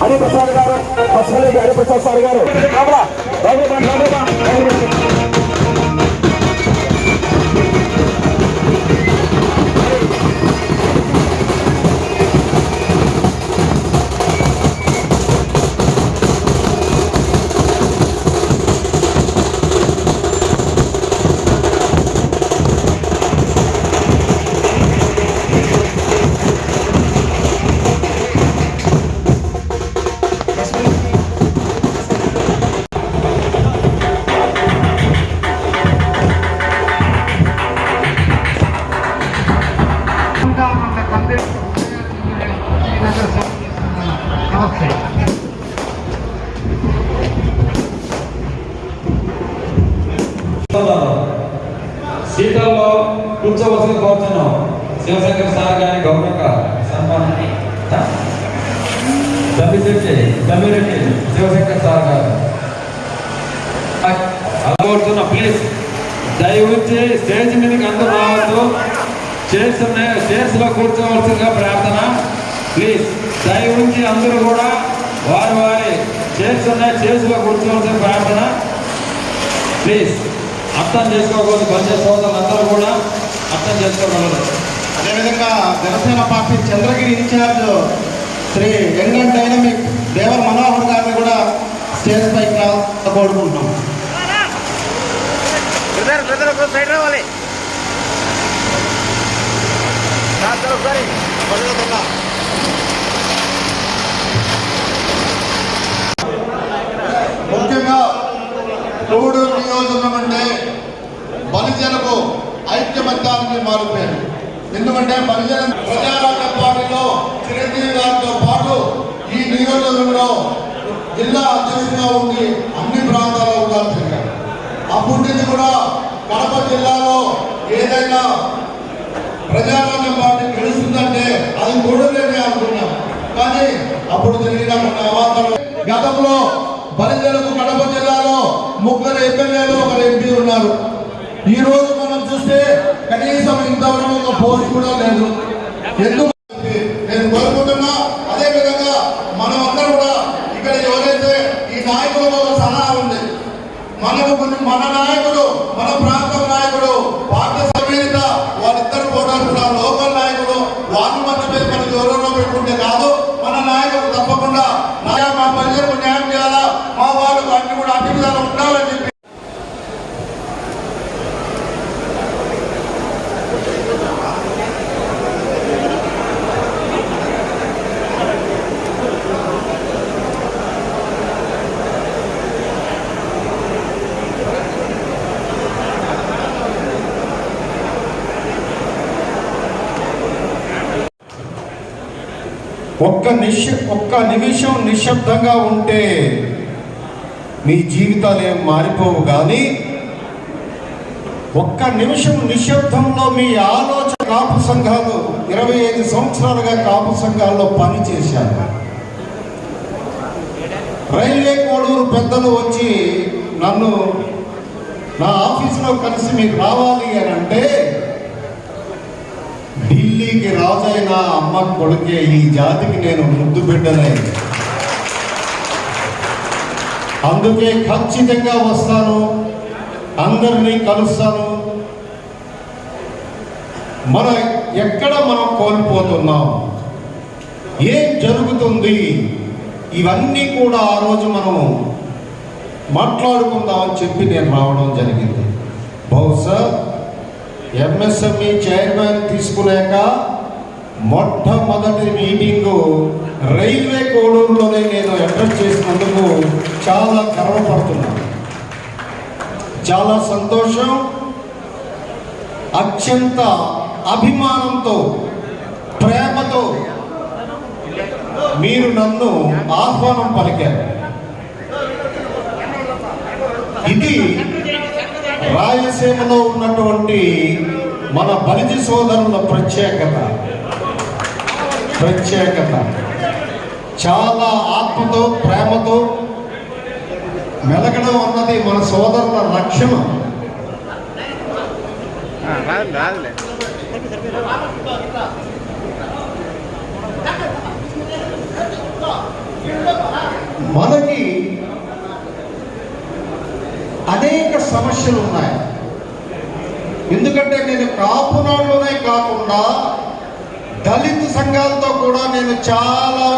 హరిప్రసాద్ గారు హరిప్రసాద్ సార్ గారు. దమ్మిశెట్టి దమ్మిరెడ్డి శివశంకర్ సార్ గారు. అలా ప్లీజ్ దయవుంచి స్టేజ్ మీదకి అందరూ రావద్దు. చైర్స్ ఉన్నాయి చైర్స్లో కూర్చోవలసిందిగా ప్రార్థన. ప్లీజ్ దయవుంచి అందరూ కూడా వారి వారి చైర్స్ ఉన్నాయి చైర్స్లో కూర్చోవలసిన ప్రార్థన. ప్లీజ్ అర్థం చేసుకోకూడదు బంధు సోదరులందరూ కూడా అర్థం చేసుకోగలరు. అదేవిధంగా Janasena party Chandragiri in charge Shri ఎంగన్ dynamic Devar Manohar గారిని కూడా స్టేజ్ పైకి రావాలని కోరుకుంటున్నాం. సైడ్ రావాలి. ఒకసారి. ముఖ్యంగా కోడూరు నియోజకవర్గం అంటే బలిజలకు ఐక్యమత్యానికి మారిపోయింది ఎందుకంటే బలిజన ప్రజారాజ్య పార్టీలో చిరంజీవి గారితో నియోజకవర్గంలో జిల్లా అధ్యక్షుడిగా ఉండి అన్ని ప్రాంతాల్లో ఉండాల్సిందే అప్పటి నుంచి కూడా కడప జిల్లాలో ఏదైనా ప్రజారాజ్యం పార్టీ గెలుస్తుందంటే అది కూడలేని అనుకున్నాం. కానీ అప్పుడు జరిగిన కొన్ని గతంలో బలిజలకు కడప జిల్లాలో ముగ్గురు ఎమ్మెల్యేలు ఒకరు ఎంపీ ఉన్నారు. ఈ రోజు మనం చూస్తే కనీసం ఇంతవరకు ఒక పోస్ట్ కూడా లేదు. ఎందుకు నేను కోరుకుంటున్నా అదే విధంగా మనం అందరం కూడా ఇక్కడ ఎవరైతే ఈ నాయకులకు ఒక సలహా ఉంది మనకు కొన్ని- మన నాయకుడు మన ప్రాంతం నాయకుడు పార్టీ సమేత వాళ్ళిద్దరు ఫోటోలు కూడా లోకల్ నాయకుడు వాళ్ళు మర్చిపోయి మనకు ఎవరెవరో పెట్టుకుంటే కాదు మన నాయకుడు తప్పకుండా నాయా మా ప్రజలకు న్యాయం చేయాలా మా వాళ్ళకు అన్ని కూడా అన్ని విధాలు ఉండాలని చెప్పి ఒక్క నిశ్శ ఒక్క నిమిషం నిశ్శబ్దంగా ఉంటే మీ జీవితాలు ఏం మారిపోవు కానీ ఒక్క నిమిషం నిశ్శబ్దంలో మీ ఆలోచన కాపు సంఘాలు ఇరవై ఐదు సంవత్సరాలుగా కాపు సంఘాల్లో పనిచేశారు రైల్వే కోడూరు పెద్దలు వచ్చి నన్ను నా ఆఫీసులో కలిసి మీకు రావాలి అని అంటే ఢిల్లీకి రాజైన అమ్మ కొడుకే ఈ జాతికి నేను ముద్దు బిడ్డనే అందుకే ఖచ్చితంగా వస్తాను అందరినీ కలుస్తాను. మన ఎక్కడ మనం కోల్పోతున్నాం? ఏం జరుగుతుంది? ఇవన్నీ కూడా ఆ రోజు మనం మాట్లాడుకుందామని చెప్పి నేను రావడం జరిగింది. బహుశా ఎంఎస్ఎంఈ చైర్మన్ తీసుకున్నాక మొట్టమొదటి మీటింగు రైల్వే కోడూరులోనే నేను అటెండ్ చేసినందుకు చాలా గర్వపడుతున్నాను. చాలా సంతోషం అత్యంత అభిమానంతో ప్రేమతో మీరు నన్ను ఆహ్వానం పలికారు. ఇది రాయలసీమలో ఉన్నటువంటి మన బలిజి సోదరుల ప్రత్యేకత. ప్రత్యేకత. చాలా ఆత్మతో ప్రేమతో మెలగడం అన్నది మన సోదరుల లక్ష్యం మనకి అదే సమస్యలు ఉన్నాయి. ఎందుకంటే నేను కాపునాడులోనే కాకుండా దళిత సంఘాలతో కూడా నేను చాలా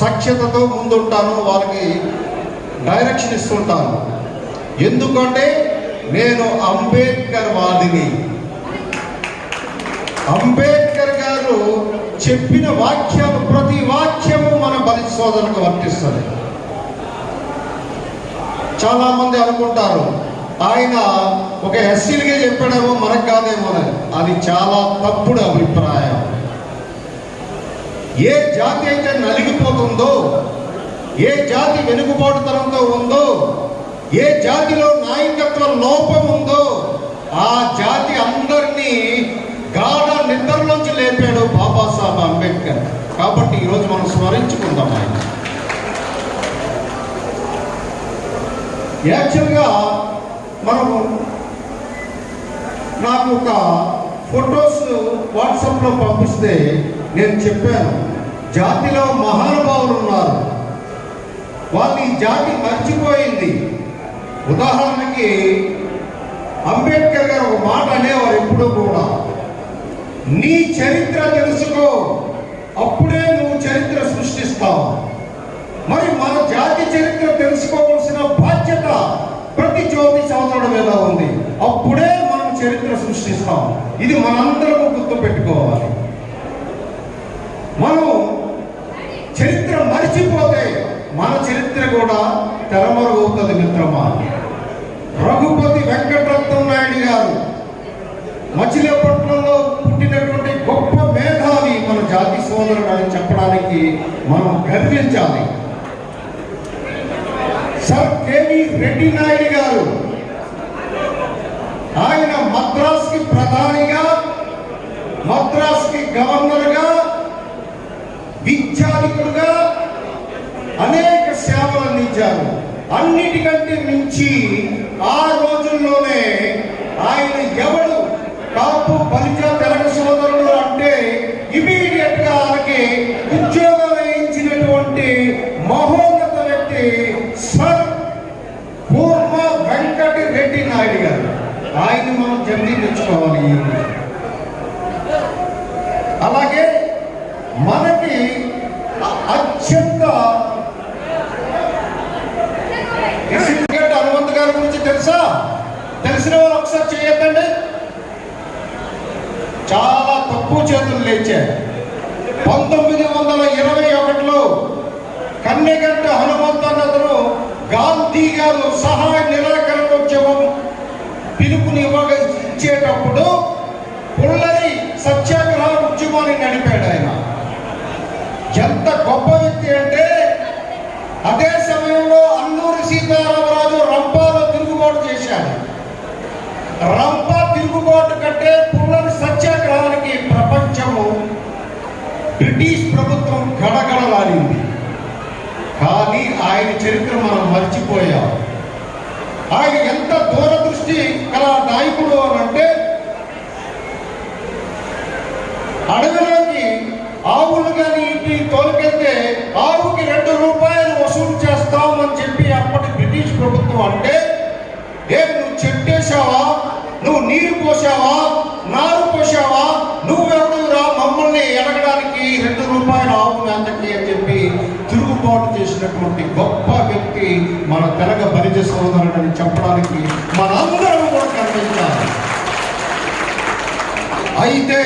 సఖ్యతతో ముందుంటాను వాళ్ళకి డైరెక్షన్ ఇస్తుంటాను. ఎందుకంటే నేను అంబేద్కర్ వాదిని. అంబేద్కర్ గారు చెప్పిన వాక్యాలు ప్రతి వాక్యము మన బలి సోదరులకు వర్తిస్తుంది. చాలా మంది అనుకుంటారు ఆయన ఒక ఎస్సీలుగా చెప్పాడేమో మనకు కాదేమో అని. అది చాలా తప్పుడు అభిప్రాయం. ఏ జాతి అయితే నలిగిపోతుందో ఏ జాతి వెనుకబాటుతనంతో ఉందో ఏ జాతిలో నాయకత్వ లోపం ఉందో ఆ జాతి అందరినీ గాఢ నిద్రలోంచి లేపాడు బాబాసాహెబ్ అంబేద్కర్. కాబట్టి ఈరోజు మనం స్మరించుకుందాం ఆయన. యాక్చువల్గా మనము నాకు ఒక ఫొటోస్ వాట్సాప్లో పంపిస్తే నేను చెప్పాను. జాతిలో మహానుభావులు ఉన్నారు. వాళ్ళు ఈ జాతి మర్చిపోయింది. ఉదాహరణకి అంబేద్కర్ గారు ఒక మాట అనేవారు ఎప్పుడూ కూడా నీ చరిత్ర తెలుసుకో అప్పుడే నువ్వు చరిత్ర సృష్టిస్తావు. మరి మన జాతి చరిత్ర తెలుసుకోవాల్సిన బాధ్యత ప్రతి జ్యోతి సంవత్సరం మీద ఉంది. అప్పుడే మనం చరిత్ర సృష్టిస్తాం. ఇది మనందరం గుర్తు పెట్టుకోవాలి మనం చరిత్ర మరిచిపోతే మన చరిత్ర కూడా తెరమరుగవుతుంది మిత్రమా. రఘుపతి వెంకటరత్నం నాయుడు గారు మచిలీపట్నంలో పుట్టినటువంటి గొప్ప మేధావి మన జాతి సోదరుడు అని చెప్పడానికి మనం గర్వించాలి. సర్ కేవీ రెడ్డి నాయుడు గారు. ఆయన మద్రాస్కి ప్రధానిగా మద్రాస్కి గవర్నర్గా విద్యాధికుడుగా అనేక సేవలు అందించారు. అన్నిటికంటే మించి ఆ రోజుల్లోనే ఆయన ఎవడు? కాపు బలిజ తెలగ సోదరులు అంటే ఇమీడియట్గా ఆయనకి ఉద్యోగం వేయించినటువంటి మహోన్నత వ్యక్తి సర్ పూర్వ వెంకట రెడ్డి నాయుడు గారు ఆయన్ని మనం అలాగే మనకి అత్యంత హనుమంత్ గారి గురించి తెలుసా? తెలిసిన వాళ్ళు ఒకసారి చేయొద్దండి. చాలా తక్కువ చేతులు లేచాయి. పంతొమ్మిది వందల ఇరవై ఒకటిలో కన్నెగంట హనుమంత్ అన్నతను గాంధీ గారు సహాయ ఇచ్చేటప్పుడు పుల్లరి సత్యాగ్రహ ఉద్యమాన్ని నడిపాడు ఆయన. ఎంత గొప్ప వ్యక్తి అంటే అదే సమయంలో అల్లూరి సీతారామరాజు రంపాలో తిరుగుబాటు చేశాడు. రంప తిరుగుబాటు కంటే పుల్లరి సత్యాగ్రహానికి ప్రపంచము బ్రిటిష్ ప్రభుత్వం గడగడలాడింది. కానీ ఆయన చరిత్ర మనం మర్చిపోయాం. ఆయన ఎంత దూరదృష్టి గల నాయకుడు అని అంటే అడవిలోకి ఆవులు కానీ ఇంటి తోలుకెళ్తే ఆవుకి రెండు రూపాయలు వసూలు చేస్తామని చెప్పి అప్పటి బ్రిటిష్ ప్రభుత్వం అంటే ఏం నువ్వు చెట్టేశావా? నువ్వు నీరు పోసావా నారు పోసావా నువ్వెవడురా మమ్మల్ని ఎడగడానికి రెండు రూపాయలు ఆవు మేతకి అని చెప్పి తిరుగుబాటు చేసినటువంటి గొప్ప వ్యక్తి మన తెలంగ బలిజ సోదరుడని చెప్పడానికి మనందరం కూడా కనిపించాలి. అయితే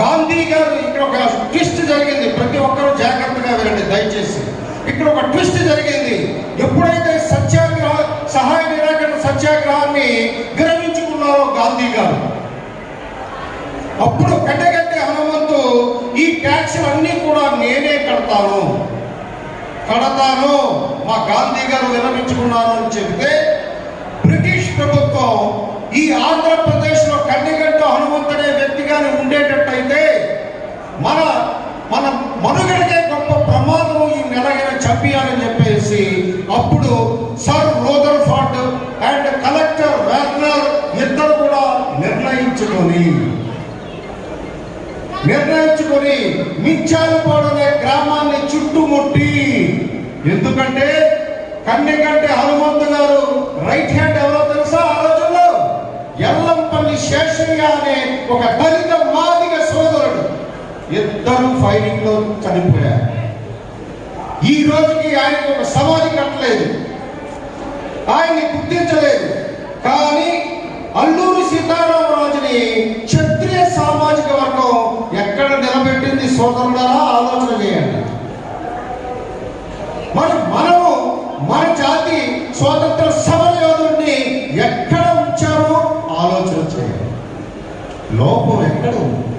గాంధీ గారు ఇక్కడ ఒక ట్విస్ట్ జరిగింది. ప్రతి ఒక్కరూ జాగ్రత్తగా వినండి దయచేసి. ఇక్కడ ఒక ట్విస్ట్ జరిగింది. ఎప్పుడైతే సత్యాగ్రహ సహాయ నిరాకరణ సత్యాగ్రహాన్ని విరమించుకున్నారో గాంధీ గారు అప్పుడు కట్టగట్టే హనుమంతు ఈ ట్యాక్స్ అన్నీ కూడా నేనే కడతాను. కడతాను. మా గాంధీ గారు విరమించుకున్నారు అని చెబితే బ్రిటిష్ ప్రభుత్వం ఈ ఆంధ్రప్రదేశ్లో కన్నెగడ్డ హనుమంతుడే వ్యక్తిగానే ఉండేటట్టయితే మన మన మనుగడకే గొప్ప ప్రమాదం ఈ నెలగిన చంపియాలని చెప్పేసి అప్పుడు సర్ నిర్ణయించుకొని మించాలపాడు అనే గ్రామాన్ని చుట్టుముట్టి. ఎందుకంటే కన్నెకంటే హనుమంతు గారు రైట్ హ్యాండ్ ఎవరో తెలుసా ఆ రోజుల్లో? ఎల్లంపల్లి శేషయ్య అనే ఒక దళిత మాదిగ సోదరుడు. ఇద్దరు ఫైరింగ్లో చనిపోయారు. ఈ రోజుకి ఆయనకు ఒక సమాధి కట్టలేదు. ఆయన్ని గుర్తించలేదు. కానీ అల్లూరి సీతారామరాజుని చెట్టు సోదరులారా ఆలోచన చేయండి. మరి మనము మన జాతి స్వాతంత్ర సమర యోధుడిని ఎక్కడ ఉంచారో ఆలోచన చేయండి. లోపం ఎక్కడ ఉంది?